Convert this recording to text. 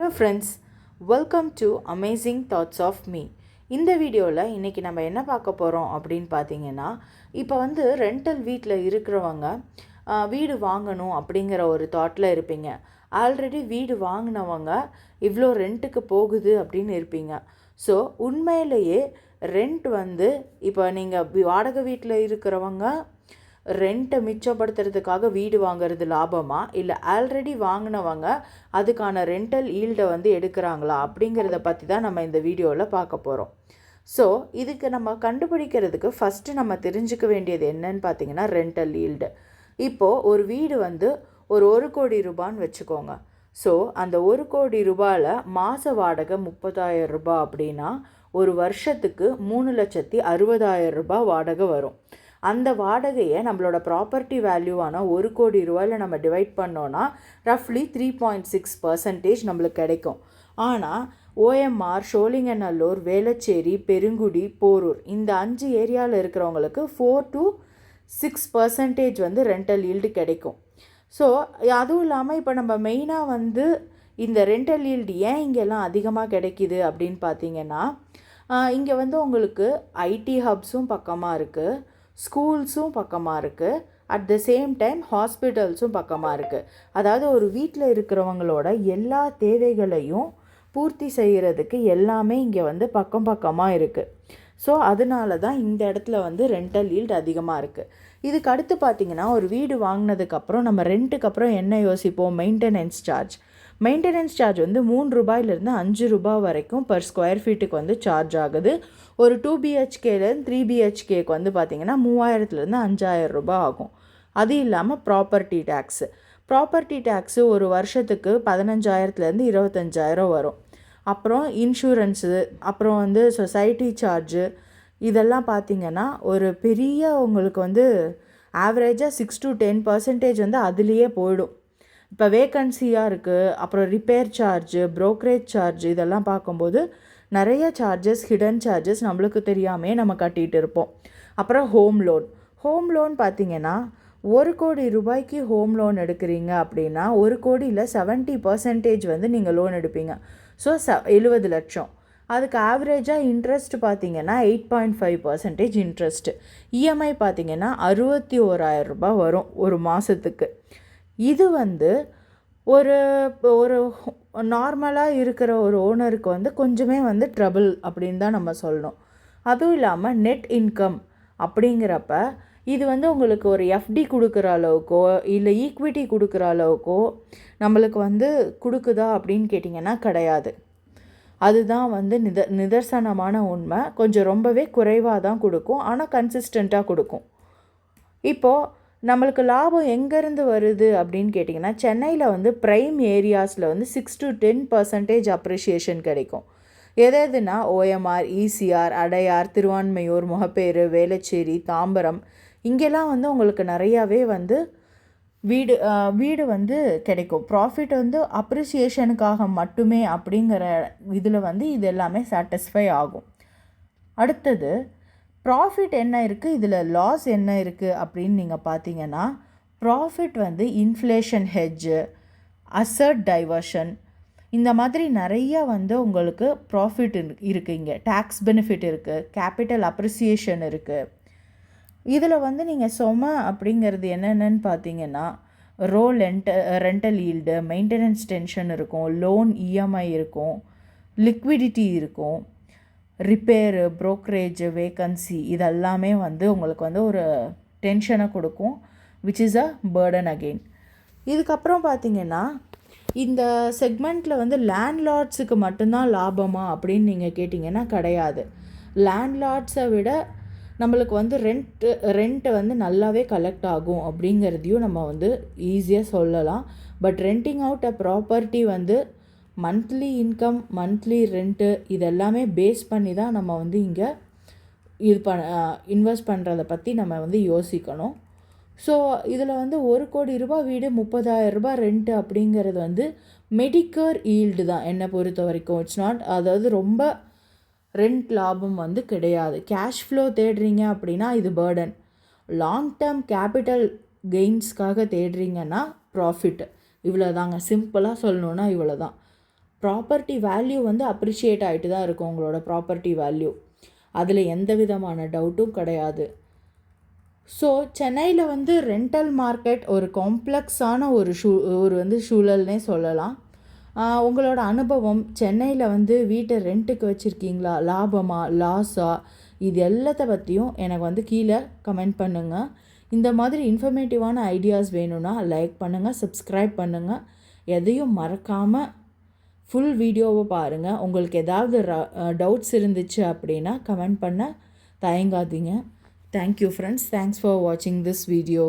Hello friends welcome to amazing thoughts of me இந்த வீடியோவில் இன்றைக்கி நம்ம என்ன பார்க்க போகிறோம் அப்படின்னு பார்த்தீங்கன்னா இப்போ வந்து ரெண்டல் வீட்டில் இருக்கிறவங்க வீடு வாங்கணும் அப்படிங்கிற ஒரு தாட்டில் இருப்பீங்க. ஆல்ரெடி வீடு வாங்கினவங்க இவ்வளோ ரெண்ட்டுக்கு போகுது அப்படின்னு இருப்பீங்க. ஸோ உண்மையிலேயே ரெண்ட் வந்து இப்போ நீங்கள் வாடகை வீட்டில் இருக்கிறவங்க ரெண்ட்டை மிச்சப்படுத்துறதுக்காக வீடு வாங்குறது லாபமா? இல்லை ஆல்ரெடி வாங்கினவங்க அதுக்கான ரெண்டல் ஈல்டை வந்து எடுக்கிறாங்களா? அப்படிங்கிறத பற்றி தான் நம்ம இந்த வீடியோவில் பார்க்க போகிறோம் ஸோ இதுக்கு நம்ம கண்டுபிடிக்கிறதுக்கு ஃபஸ்ட்டு நம்ம தெரிஞ்சுக்க வேண்டியது என்னன்னு பார்த்தீங்கன்னா ரெண்டல் ஈல்டு இப்போது ஒரு வீடு வந்து ஒரு ஒரு கோடி ரூபான்னு வச்சுக்கோங்க. ஸோ அந்த ஒரு கோடி ரூபாயில் மாத வாடகை முப்பதாயிரம் ரூபாய் அப்படின்னா ஒரு வருஷத்துக்கு மூணு லட்சத்தி அறுபதாயிரம் ரூபாய் வாடகை வரும். அந்த வாடகையை நம்மளோட ப்ராப்பர்ட்டி வேல்யூவான ஒரு கோடி ரூபாயில் நம்ம டிவைட் பண்ணோன்னா ரஃப்லி த்ரீ பாயிண்ட் சிக்ஸ் பர்சன்டேஜ் நம்மளுக்கு கிடைக்கும். ஆனால் ஓஎம்ஆர் சோழிங்கநல்லூர் வேளச்சேரி பெருங்குடி போரூர் இந்த அஞ்சு ஏரியாவில் இருக்கிறவங்களுக்கு ஃபோர் டு சிக்ஸ் பர்சன்டேஜ் வந்து ரெண்டல் ஈல்டு கிடைக்கும். ஸோ அதுவும் இல்லாமல் இப்போ நம்ம மெயினாக வந்து இந்த ரெண்டல் ஈல்டு ஏன் இங்கெல்லாம் அதிகமாக கிடைக்கிது அப்படின்னு பார்த்தீங்கன்னா இங்கே வந்து உங்களுக்கு ஐடி ஹப்ஸும் பக்கமாக இருக்குது ஸ்கூல்ஸும் பக்கமாக இருக்குது அட் த சேம் டைம் ஹாஸ்பிட்டல்ஸும் பக்கமாக இருக்குது அதாவது ஒரு வீட்டில் இருக்கிறவங்களோட எல்லா தேவைகளையும் பூர்த்தி செய்கிறதுக்கு எல்லாமே இங்கே வந்து பக்கம் பக்கமாக இருக்குது ஸோ அதனால தான் இந்த இடத்துல வந்து ரெண்டல் ஈல்டு அதிகமாக இருக்குது இதுக்கு அடுத்து பார்த்திங்கன்னா ஒரு வீடு வாங்கினதுக்கப்புறம் நம்ம ரெண்ட்டுக்கு அப்புறம் என்ன யோசிப்போம்? மெயின்டெனன்ஸ் சார்ஜ் மெயின்டெனன்ஸ் சார்ஜ் வந்து மூணு ரூபாயிலேருந்து அஞ்சு ரூபாய் வரைக்கும் பர் ஸ்கொயர் ஃபீட்டுக்கு வந்து சார்ஜ் ஆகுது. ஒரு டூ பிஹெச்கேலேருந்து த்ரீ பிஹெச்கேக்கு வந்து பார்த்தீங்கன்னா மூவாயிரத்துலேருந்து அஞ்சாயிரம் ரூபாய் ஆகும். அது இல்லாமல் ப்ராப்பர்ட்டி டேக்ஸு ப்ராப்பர்ட்டி டேக்ஸு ஒரு வருஷத்துக்கு பதினஞ்சாயிரத்துலேருந்து இருபத்தஞ்சாயிரம் வரும். அப்புறம் இன்சூரன்ஸு அப்புறம் வந்து சொசைட்டி சார்ஜு இதெல்லாம் பார்த்தீங்கன்னா ஒரு பெரிய உங்களுக்கு வந்து ஆவரேஜாக சிக்ஸ் டு டென் பர்சன்டேஜ் வந்து அதுலேயே போயிடும். இப்போ வேக்கன்சியாக இருக்குது அப்புறம் ரிப்பேர் சார்ஜு ப்ரோக்கரேஜ் சார்ஜ் இதெல்லாம் பார்க்கும்போது நிறைய சார்ஜஸ் ஹிடன் சார்ஜஸ் நம்மளுக்கு தெரியாமே நம்ம கட்டிகிட்டு இருப்போம். அப்புறம் ஹோம் லோன் ஹோம் லோன் பார்த்தீங்கன்னா ஒரு கோடி ரூபாய்க்கு ஹோம் லோன் எடுக்கிறீங்க அப்படின்னா ஒரு கோடியில் செவன்ட்டி பர்சன்டேஜ் வந்து நீங்கள் லோன் எடுப்பீங்க. ஸோ ச எழுபது லட்சம். அதுக்கு ஆவரேஜாக இன்ட்ரெஸ்ட் பார்த்தீங்கன்னா eight point five percentage interest EMI பார்த்தீங்கன்னா அறுபத்தி ஓராயிரம் ரூபாய் வரும் ஒரு மாதத்துக்கு இது வந்து ஒரு ஒரு நார்மலாக இருக்கிற ஒரு ஓனருக்கு வந்து கொஞ்சமே வந்து ட்ரபிள் அப்படின்னு தான் நம்ம சொல்லணும். அதுவும் இல்லாமல் நெட் இன்கம் அப்படிங்கிறப்ப இது வந்து உங்களுக்கு ஒரு எஃப்டி கொடுக்குற அளவுக்கோ இல்லை ஈக்விட்டி கொடுக்குற அளவுக்கோ நம்மளுக்கு வந்து கொடுக்குதா அப்படின்னு கேட்டிங்கன்னா கிடையாது. அதுதான் வந்து நித நிதர்சனமான உண்மை. கொஞ்சம் ரொம்பவே குறைவாக தான் கொடுக்கும். ஆனால் கன்சிஸ்டண்ட்டாக கொடுக்கும். இப்போது நம்மளுக்கு லாபம் எங்கேருந்து வருது அப்படின்னு கேட்டிங்கன்னா சென்னையில் வந்து ப்ரைம் ஏரியாஸில் வந்து six to ten percentage appreciation கிடைக்கும். எது எதுனா ஓஎம்ஆர் இசிஆர் அடையார் திருவான்மையூர் முகப்பேறு வேளச்சேரி தாம்பரம் இங்கெல்லாம் வந்து உங்களுக்கு நிறையாவே வந்து வீடு வீடு வந்து கிடைக்கும். ப்ராஃபிட் வந்து அப்ரிசியேஷனுக்காக மட்டுமே அப்படிங்கிற இதில் வந்து இது எல்லாமே சாட்டிஸ்ஃபை ஆகும். அடுத்தது ப்ராஃபிட் என்ன இருக்குது இதில் லாஸ் என்ன இருக்குது அப்படின்னு நீங்கள் பார்த்தீங்கன்னா ப்ராஃபிட் வந்து இன்ஃப்ளேஷன் ஹெட்ஜு அசர்ட் டைவர்ஷன் இந்த மாதிரி நிறையா வந்து உங்களுக்கு ப்ராஃபிட் இருக்குது இங்கே. டேக்ஸ் பெனிஃபிட் இருக்குது கேபிட்டல் அப்ரிசியேஷன் இருக்குது இதில் வந்து நீங்கள் சொம அப்படிங்கிறது என்னென்னு பார்த்தீங்கன்னா ரோ லென்ட் ரெண்டல் ஈல்டு மெயின்டெனன்ஸ் டென்ஷன் இருக்கும் லோன் இஎம்ஐ இருக்கும் லிக்விடிட்டி இருக்கும். ரிப்பேரு brokerage வேக்கன்சி இதெல்லாமே வந்து உங்களுக்கு வந்து ஒரு டென்ஷனை கொடுக்கும் which is a burden again இதுக்கப்புறம் பார்த்தீங்கன்னா இந்த செக்மெண்ட்டில் வந்து லேண்ட்லார்ட்ஸுக்கு மட்டும்தான் லாபமா அப்படின்னு நீங்கள் கேட்டிங்கன்னா கிடையாது. லேண்ட்லார்ட்ஸை விட நம்மளுக்கு வந்து ரெண்ட்டு ரெண்ட்டை வந்து நல்லாவே கலெக்ட் ஆகும் அப்படிங்கிறதையும் நம்ம வந்து ஈஸியாக சொல்லலாம். But renting out a property வந்து மந்த்லி இன்கம் மந்த்லி ரெண்ட்டு இதெல்லாமே பேஸ் பண்ணி தான் நம்ம வந்து இங்கே இது ப இன்வெஸ்ட் பண்ணுறத பற்றி நம்ம வந்து யோசிக்கணும். ஸோ இதில் வந்து ஒரு கோடி ரூபாய் வீடு முப்பதாயிரம் ரூபாய் ரெண்ட்டு அப்படிங்கிறது வந்து மெடிக்கர் ஈல்டு தான். என்னை பொறுத்த வரைக்கும். இட்ஸ் நாட் அதாவது ரொம்ப ரெண்ட் லாபம் வந்து கிடையாது. கேஷ் ஃப்ளோ தேடுறீங்க அப்படின்னா இது பேர்டன் லாங் டேர்ம் கேபிட்டல் கெயின்ஸ்க்காக தேடுறீங்கன்னா ப்ராஃபிட் இவ்வளோ தாங்க சிம்பிளாக சொல்லணுன்னா இவ்வளோ தான் ப்ராப்பர்ட்டி வேல்யூ வந்து அப்ரிஷியேட் ஆகிட்டு தான் இருக்கும் உங்களோட ப்ராப்பர்ட்டி வேல்யூ அதில் எந்த விதமான டவுட்டும் கிடையாது. ஸோ சென்னையில் வந்து ரெண்டல் மார்க்கெட் ஒரு காம்ப்ளெக்ஸான ஒரு ஷூ ஒரு வந்து சூழல்னே சொல்லலாம். உங்களோட அனுபவம் சென்னையில் வந்து வீட்டை ரெண்ட்டுக்கு வச்சுருக்கீங்களா? லாபமா? லாஸா இது எல்லாத்த பற்றியும் எனக்கு வந்து கீழே கமெண்ட் பண்ணுங்கள் இந்த மாதிரி இன்ஃபர்மேட்டிவான ஐடியாஸ் வேணும்னா லைக் பண்ணுங்கள் சப்ஸ்கிரைப் பண்ணுங்கள் எதையும் மறக்காமல் ஃபுல் வீடியோவை பாருங்கள் உங்களுக்கு ஏதாவது டவுட்ஸ் இருந்துச்சு அப்படின்னா கமெண்ட் பண்ண தயங்காதீங்க. Thank you friends thanks for வாட்சிங் திஸ் வீடியோ